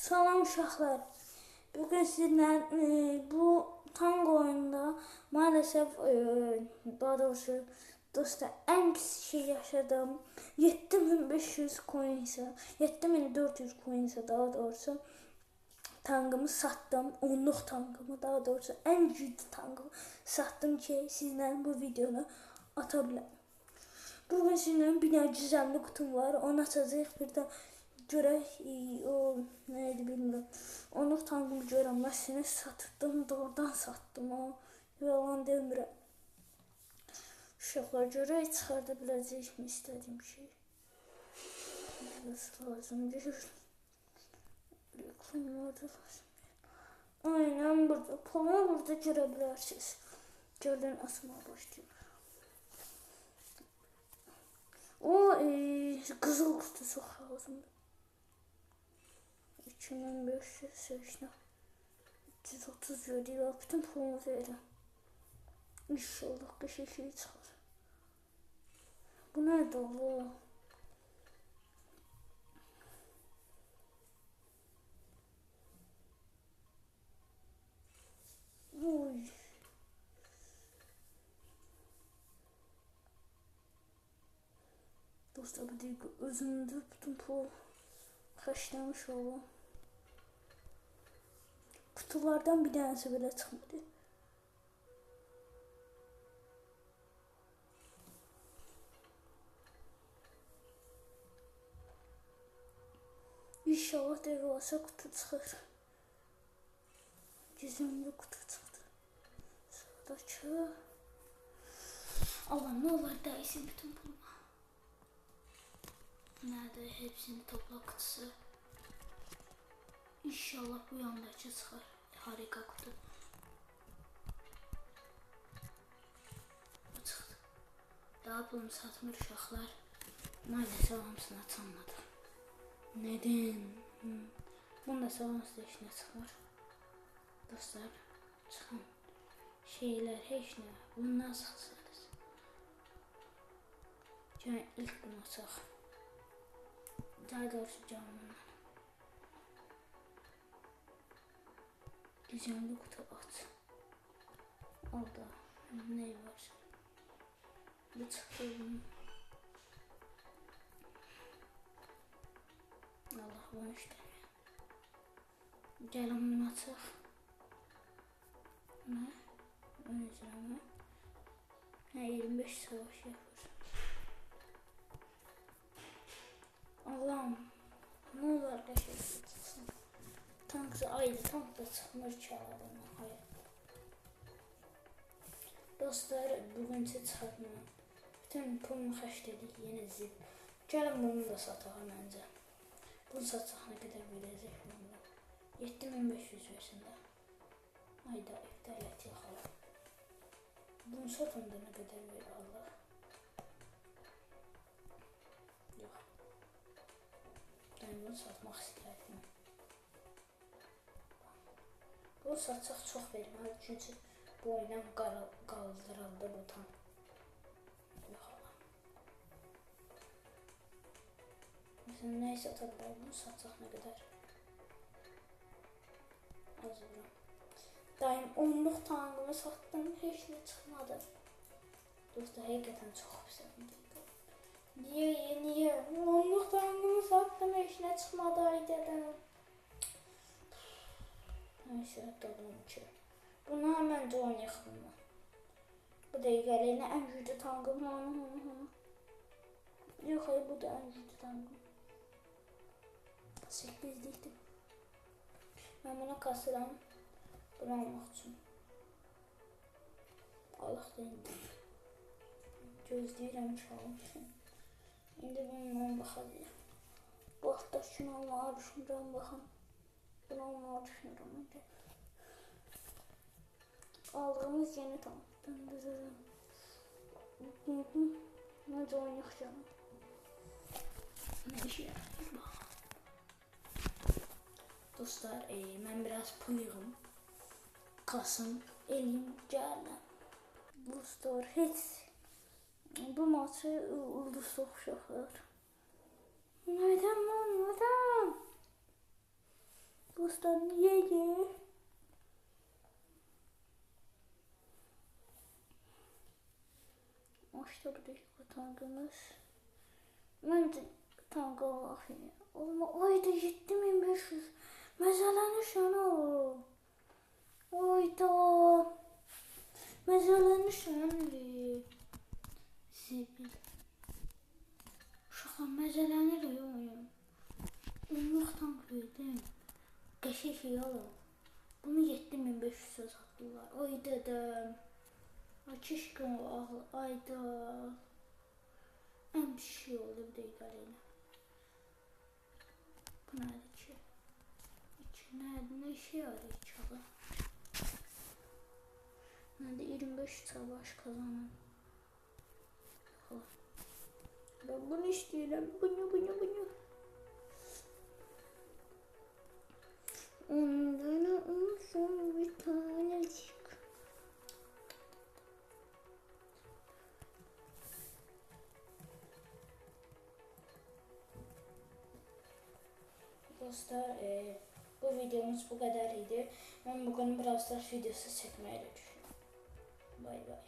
Salam uşaqlar. Bugün sizinlə e, bu tango oyununda maalesef e, daha doğrusu dostlar en pis şey yaşadım. 7500 coin ise 7400 coin daha doğrusu tangımı sattım. Onluq tangımı daha doğrusu en ciddi tangımı sattım ki sizlerle bu videonu atabilirim. Bugün sizinle bir tane gizemli kutum var. Onu açacağız. Bir de görək e, o neydi bilmiyorum. Onu tangımı görəm. Məsələn satdım, doğrudan sattım o. Yalan demirəm. Uşaqlar görək çıxarda biləcəkmi istədiyim şey. Biraz lazımdır. Reklamlarda lazım. Aynen burada. Pulu burada görə bilərsiniz. Göldən asmağa başlayayım. O e, kızıl kutu çok lazım. 2580 330 veriyor. Bütün pulumu verin. İnşallah bir şey şey çıkar. Bu nerede o? Oy. Dostlar bu değil özümde bütün pul kaşlamış oğlum. Kutulardan bir tanesi bile çıkmadı. İnşallah devasa kutu çıkar. Gizemli kutu çıktı. Sıradaki. Allah ne olur değsin bütün bulma. Nerede hepsini topla kutusu. İnşallah bu yandaki çıkar. Harika kutu. Bu çıktı. Daha pulum satmır uşaqlar. Maalesef hamısını açamadım. Neden? Hmm. Bunda savunması da işine çıkmır. Dostlar çıxın. Şeyler heç nə. Bundan sıxsınız. Yəni ilk bunu açaq. Daha doğrusu canlı. Gizemli kutu aç. Orada ne var? Bu çıktı. Allah bunu istemiyor. Gelin bunu açaq. Ne? Ön izleme. Ha 25 savaş yapır. Allah'ım ne olur. Ayrı tank da çıkmır çağırma. Hayır. Dostlar bugün size çıxartma. Bütün pulumu xərclədik yenə zil. Gəlin bunu da sataq məncə. Bunu satsaq nə qədər verəcək bilmirəm. 7500 versin də. Ayda iptal et yaxala. Bunu satın da nə qədər verir Allah. Yox. Ben bunu satmaq istərdim. Bu saçaq çox verməli, çünki bu oyundan qaldırıldı bu tam. Bizim nəysə tabi bunu saçaq nə qədər. Az vuram. Daim onluq tankımı satdım, heç nə çıxmadı. Dostlar, həqiqətən çox həbsədim. Niyə, niyə? Onluq tankımı satdım, heç nə çıxmadı, ay dedəm. Neyse, dadım ki. Bunu hemen de oynayalım mı? Bu dəqiqəliyinə ən güclü tanqım. Hı, hı. Yox, hayır, bu da ən güclü tanqım. 8-likdir. Mən buna kasıram. Bunu almaq üçün. Allah da indi. Gözləyirəm ki, almışım. İndi bununla baxacağım. Bu hafta şunu almağa düşünürəm, baxın. Bunu almağa düşünürəm indi. Aldığımız yeni tam. Hı. Necə oynayacağım? Ne işe. Dostlar, e, mən biraz pul yığım. Kasım, elim, gələm. Dostlar, heç bu maçı ulduz uşaqlar. Nədən lan, nədən? Dostlar ye ye. Başladık tangımız. Bence tanga ya. Olma ayda 7500. Mezelənirsən o. Oyda. Mezelənirsən. Zibil. Şaka mezelənir ya oyun. Ümrükten Qəşək şey oğlum. Bunu 7500'e sattılar. Ay dedem. Ay keşke o ağlı. Ayda. En bir şey oldu bir de idareylə. Bu nədir ki? Nədir? Ne şey arıyor çağı? Nədir? 25 savaş kazanan. Ben bunu istiyorum. Bunu bunu bunu. Dostlar e, bu videomuz bu kadar idi. Ben bugün biraz da videosu çekmeye düşünüyorum. Bay bay.